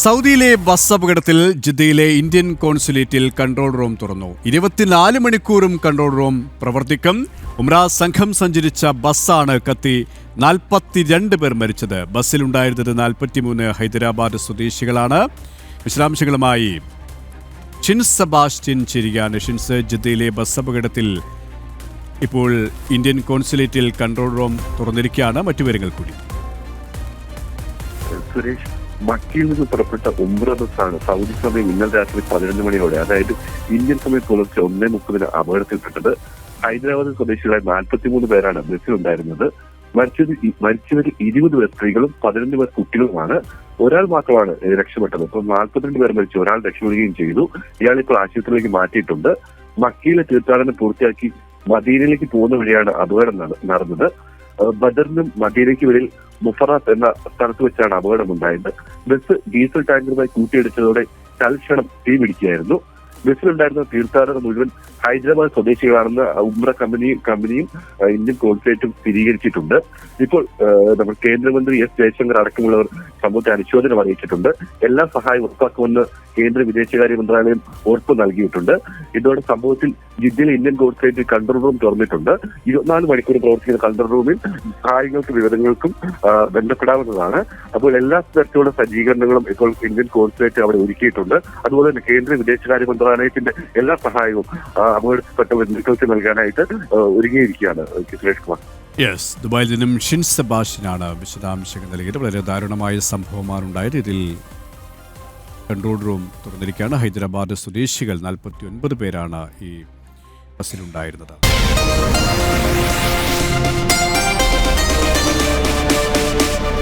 സൗദിയിലെ ബസ് അപകടത്തിൽ ജിദ്ദയിലെ ഇന്ത്യൻ കോൺസുലേറ്റിൽ കൺട്രോൾ റൂം തുറന്നു. ഇരുപത്തിനാല് മണിക്കൂറും കൺട്രോൾ റൂം പ്രവർത്തിക്കും. ഉമ്ര സംഘം സഞ്ചരിച്ച ബസ്സാണ് കത്തി നാൽപ്പത്തിരണ്ട് പേർ മരിച്ചത്. ബസ്സിലുണ്ടായിരുന്നത് നാൽപ്പത്തിമൂന്ന് ഹൈദരാബാദ് സ്വദേശികളാണ്. വിശദാംശങ്ങളുമായി ഷിൻസ് സെബാസ്റ്റ്യൻ ചിരിയാണ് ഷിൻസ് ജിദ്ദയിലെ ബസ് അപകടത്തിൽ ഇപ്പോൾ ഇന്ത്യൻ കോൺസുലേറ്റിൽ കൺട്രോൾ റൂം തുറന്നിരിക്കുകയാണ്. മറ്റു വിവരങ്ങൾ കൂടി. സുരേഷ് മക്കയിൽ നിന്ന് പുറപ്പെട്ട ഉംറ ബസ്സാണ് സൗദി സമയം ഇന്നലെ രാത്രി പതിനൊന്ന് മണിയോടെ അതായത് ഇന്ത്യൻ സമയം പുലർച്ചെ ഒന്നേ മുപ്പതിന് അപകടത്തിൽപ്പെട്ടത്. ഹൈദരാബാദ് സ്വദേശികളായ നാൽപ്പത്തിമൂന്ന് പേരാണ് ബസ്സിലുണ്ടായിരുന്നത്. മരിച്ചത് മരിച്ചവരിൽ ഇരുപത് പേർ സ്ത്രീകളും പതിനൊന്ന് പേർ കുട്ടികളുമാണ്. ഒരാൾ മാത്രമാണ് രക്ഷപ്പെട്ടത്. ഇപ്പൊ നാൽപ്പത്തിരണ്ട് പേർ മരിച്ചു. ഒരാൾ രക്ഷപ്പെടുകയും ചെയ്തു. ഇയാൾ ഇപ്പോൾ ആശുപത്രിയിലേക്ക് മാറ്റിയിട്ടുണ്ട്. മക്കയിലെ തീർത്ഥാടനം പൂർത്തിയാക്കി മദീനയിലേക്ക് പോകുന്ന വഴിയാണ് അപകടം നട- നടന്നത്. ബദറിനും മദീനയ്ക്കും ഇടയിൽ മുഫറാത്ത് എന്ന സ്ഥലത്ത് വെച്ചാണ് അപകടമുണ്ടായത് ബസ് ഡീസൽ ടാങ്കറുമായി കൂട്ടിയിടിച്ചതോടെ തൽക്ഷണം തീ പിടിക്കുകയായിരുന്നു. ബസ്സിലുണ്ടായിരുന്ന തീർത്ഥാടകർ മുഴുവൻ ഹൈദരാബാദ് സ്വദേശികളാണെന്ന് ഉംറ കമ്പനിയും കമ്പനിയും ഇന്ത്യൻ കോൺസുലേറ്റും സ്ഥിരീകരിച്ചിട്ടുണ്ട്. ഇപ്പോൾ നമ്മൾ കേന്ദ്രമന്ത്രി എസ് ജയശങ്കർ അടക്കമുള്ളവർ സംഭവത്തെ അനുശോചനം അറിയിച്ചിട്ടുണ്ട്. എല്ലാ സഹായവും ഉറപ്പാക്കുമെന്ന് കേന്ദ്ര വിദേശകാര്യ മന്ത്രാലയം ഉറപ്പ് നൽകിയിട്ടുണ്ട്. ഇതോടെ സംഭവത്തിൽ ജിദ്ദയിലെ ഇന്ത്യൻ കോൺസുലേറ്റ് കൺട്രോൾ റൂം തുറന്നിട്ടുണ്ട്. ഇരുപത്തിനാല് മണിക്കൂർ പ്രവർത്തിക്കുന്ന കൺട്രോൾ റൂമിൽ സഹായങ്ങൾക്കും വിവരങ്ങൾക്കും ബന്ധപ്പെടാവുന്നതാണ്. അപ്പോൾ എല്ലാ തരത്തിലുള്ള സജ്ജീകരണങ്ങളും ഇപ്പോൾ ഇന്ത്യൻ കോൺസുലേറ്റ് അവിടെ ഒരുക്കിയിട്ടുണ്ട്. അതുപോലെ തന്നെ കേന്ദ്ര വിദേശകാര്യ മന്ത്രാലയത്തിന്റെ എല്ലാ സഹായവും അപകടപ്പെട്ട ബന്ധുക്കൾക്ക് നൽകാനായിട്ട് ഒരുങ്ങിയിരിക്കുകയാണ് സുരേഷ് കുമാർ. യെസ് ദുബായിൽ നിന്നും ഷിൻ സെബാഷിനാണ് വിശദാംശങ്ങൾ നൽകിയത്. വളരെ ദാരുണമായ സംഭവമാണ് ഉണ്ടായത്. ഇതിൽ കൺട്രോൾ റൂം തുറന്നിരിക്കുകയാണ്. ഹൈദരാബാദ് സ്വദേശികൾ നാൽപ്പത്തി ഒൻപത് പേരാണ് ഈ ബസ്സിലുണ്ടായിരുന്നത്.